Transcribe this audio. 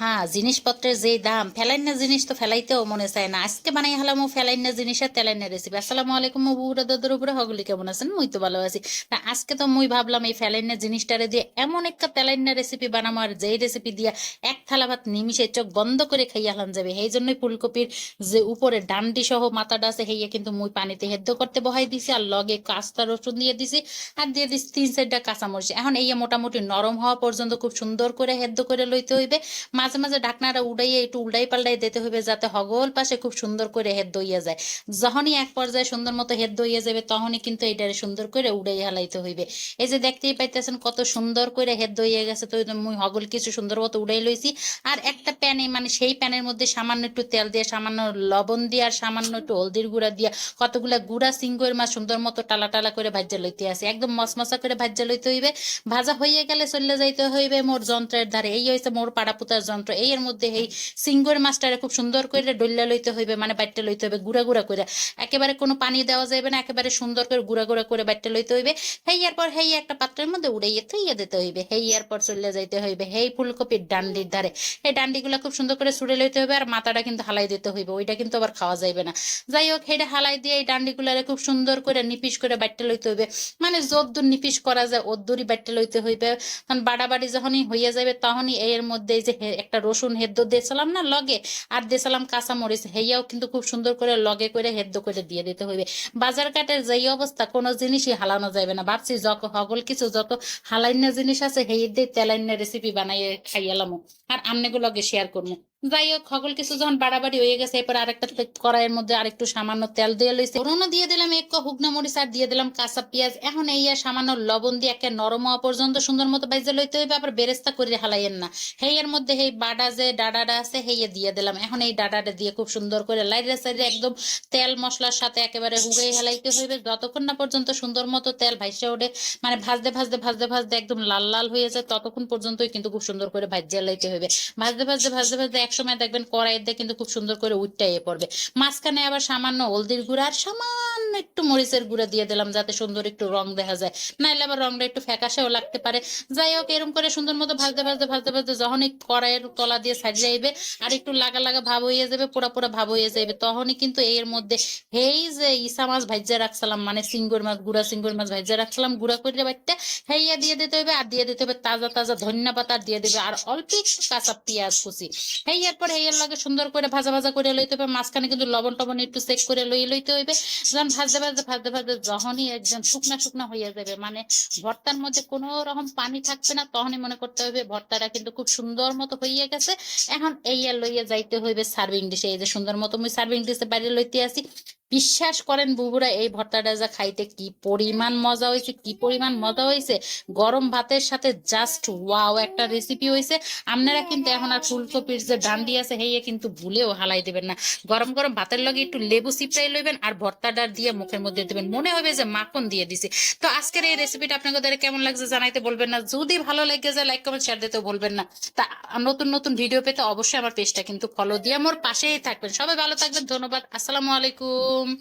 আহা জিনিসপত্রের যেই দাম, ফেলাইন না জিনিস তো ফেলাইতেও মনে চায় না। আজকে বানাই হলাম ফেলাইন না জিনিসের তেলাইন না রেসিপি আসসালামু আলাইকুম বুড়া দাদার উপরে হগলি, কেমন আছেন? মুই তো ভালো আছি। তা আজকে তো মুই ভাবলাম এই ফেলাইন না জিনিসটারে দিয়ে এমন একটা তেলাইন না রেসিপি বানাবো আর যেই রেসিপি দিয়া এক থালা ভাত নিমিশে চোখ বন্ধ করে খাইয়া হলাম যাবে, সেই জন্যই ফুলকপির যে উপরে ডান্ডি সহ মাথাটা আছে হেইয়া কিন্তু মুই পানিতে হেদ্দ করতে বহাই দিছি, আর লগে কাস্তা রসুন দিয়ে দিছি, আর দিয়ে দিছি তিন চারটা কাঁচামরিচ। এখন এই মোটামুটি নরম হওয়া পর্যন্ত খুব সুন্দর করে হেদ্দ করে লইতে হইবে। মাঝে মাঝে মাঝে ডাকনাটা উড়াইয়ে একটু উল্টাই পাল্টাই দিতে হইবে যাতে হগল পাশে খুব সুন্দর করে হেদ দইয়া যায়। যখনই এক পর্যায়ে সুন্দর মতো হেদ দইয়া যাবে, তখনই কিন্তু এটারে সুন্দর করে উড়াই হালাইতে হইবে। এই যে দেখতেই পাইতেছেন কত সুন্দর করে হেদ দইয়া গেছে, তো মুই হগল কিছু সুন্দর মতো উড়াই লইছি। আর একটা প্যানে মানে সেই প্যানের মধ্যে সামান্য একটু তেল দিয়ে, সামান্য লবণ দিয়ে, আর সামান্য একটু হলদির গুঁড়া দিয়া কতগুলা গুঁড়া সিঙ্গুর মাছ সুন্দর মতো টালা টালা করে ভাজ্যা লইতে আসে। একদম মশমশা করে ভাজ্যা লইতে হইবে। ভাজা হইয়া গেলে চলে যাইতে হইবে মোর যন্ত্রের ধারে। এই হয়েছে মোর পাড়া পুতার যন্ত্র এই এর মধ্যে এই সিঙ্গুর মাছটারে খুব সুন্দর করে ডল্লা লইতে হইবে মানে বাট্টা লইতে হবে গুঁড়া গুঁড়া করে একেবারে কোনো পানি দেওয়া যাবে না, একেবারে সুন্দর করে গুঁড়া গুঁড়া করে বাট্টা লইতে হইবে। হেইয়ার পর হেই একটা পাত্রের মধ্যে উড়াইয়ে থইয়া দিতে হইবে। হেইয়ার পর চলে যাইতে হইবে। হেই ফুলকপির ডান্ডির ধারে। এই ডান্ডিগুলো খুব সুন্দর করে ছুড়ে লইতে হবে আর মাথাটা কিন্তু হালাই দিতে হইবে, ওইটা কিন্তু আবার খাওয়া যাইবে না। যাই হোক হেটা হালাই দিয়ে এই ডান্ডিগুলারে খুব সুন্দর করে নিপিস করে বাট্টা লইতে হইবে। মানে যদ্দূর নিপিস করা যায় ওদ্দুরই বাট্টা লইতে হইবে। কারণ বাড়াবাড়ি যখনই হইয়া যাবে তখনই এর মধ্যে যে একটা রসুন হেদ্দ দিয়েছিলাম না লগে, আর দিয়েছিলাম কাঁচামরিচ। হেয়াও কিন্তু খুব সুন্দর করে লগে করে হেদ্দ করে দিয়ে দিতে হইবে। বাজার কাটের যেই অবস্থা, কোনো জিনিসই হালানো যাবে না। ভাবছি যত হগল কিছু যত হালাইন্য জিনিস আছে, হেই দিয়ে তেলাইন্য রেসিপি বানাইয়ে খাইয়ালামো আর আমনেগুলোকে শেয়ার করব যাই হোক সকল কিছু যখন বাড়াবাড়ি হয়ে গেছে। এরপর আরেকটা কড়াইয়ের মধ্যে আরেকটু সামান্য তেল দিয়ে লইছে। ফোড়নও দিয়ে দিলাম, এক হুগনা মরিচ আর দিয়ে দিলাম কাঁচা পেঁয়াজ। এখন এই সামান্য লবণ দিয়ে একে নরম হওয়া পর্যন্ত সুন্দর মতো বাইজে লইতে হইবে, আবার বেরেস্তা করে হালাইয়েন না। হেই এর মধ্যে এই বাডা যে ডাডাটা আছে, হেইয়ে দিয়ে দিলাম। এখন এই ডাডাটা দিয়ে খুব সুন্দর করে লাইরে সাইডে একদম তেল মশলার সাথে একেবারে হুগাই হেলাইতে হইবে। যতক্ষণ না পর্যন্ত সুন্দর মতো তেল ভাইসে ওঠে মানে ভাজতে ভাজতে ভাজতে ভাজতে একদম লাল লাল হয়ে যায়, ততক্ষণ পর্যন্তই কিন্তু খুব সুন্দর করে ভাজিয়ে লাইতে হইবে। ভাজতে ভাজতে ভাজতে ভাজতে একসময় দেখবেন কড়াইতে কিন্তু খুব সুন্দর করে উঠটাইয়ে পড়বে। মাঝখানে আবার সামান্য হলদির গুঁড়া আর সামান্য একটু মরিচের গুঁড়া দিয়ে দিলাম যাতে সুন্দর একটু রং দেখা যায়। নাইলে আবার রংটা একটু ফ্যাকাশেও লাগতে পারে। যাই হোক এরকম করে সুন্দর মতো ভাজতে ভাজতে ভাজতে ভাজতে যখনই কড়াইয়ের তলা দিয়ে সাইড যাইবে আর একটু লাগা লাগা ভাব হয়ে যাবে, পোড়া পোড়া ভাব হয়ে যাবে তখনই কিন্তু এর মধ্যে এই যে ইসা মাছ ভাজ্যা রাখছিলাম মানে সিঙ্গুর মাছ, গুড়া সিঙ্গুর মাছ ভাজ্যা রাখছিলাম, গুড়া করে বাড়তে হেইয়া দিয়ে দিতে হবে আর দিয়ে দিতে হবে তাজা তাজা ধনিয়া পাতা দিয়ে দেবে আর অল্প একটু কাঁচা পেঁয়াজ কুচি। হেইয়ার পর হেইয়ার লাগে সুন্দর করে ভাজা ভাজা করে লইতে হবে, মাঝখানে কিন্তু লবণ টবণ একটু চেক করে লই লইতে হইবে। যখন ভাজতে ভাজতে ভাজতে ভাজতে যখনই একদম শুকনা শুকনা হইয়া যাবে মানে ভর্তার মধ্যে কোন রকম পানি থাকবে না, তখনই মনে করতে হবে ভর্তাটা কিন্তু খুব সুন্দর মতো হইয়া গেছে। এখন এইয়া লইয়া যাইতে হইবে সার্ভিং ডিশে এই যে সুন্দর মতো সার্ভিং ডিশে বাইরে লইতে আসি। বিশ্বাস করেন বুবুরা এই ভর্তাটা যা খাইতে কি পরিমাণ মজা হয়েছে, কি পরিমাণ মজা হয়েছে? গরম ভাতের সাথে জাস্ট ওয়াও একটা রেসিপি হয়েছে। আপনারা কিন্তু এখন আর ফুলকপির যে ডান্ডি আছে, হেয়ে কিন্তু ভুলেও হালাই দেবেন না। গরম গরম ভাতের লগে একটু লেবু চিপড়াই লইবেন আর ভর্তা ভর্তাটা দিয়ে মুখের মধ্যে দেবেন। মনে হবে যে মাখন দিয়ে দিছে। তো আজকের এই রেসিপিটা আপনাদের কেমন লাগছে জানাইতে বলবেন না। যদি ভালো লেগে যায় লাইক কমেন্ট শেয়ার দিতে বলবেন না। তা নতুন নতুন ভিডিও পেতে অবশ্যই আমার পেজটা কিন্তু ফলো দিয়ে আমার পাশেই থাকবেন। সবাই ভালো থাকবেন। ধন্যবাদ। আসসালামু আলাইকুম। eu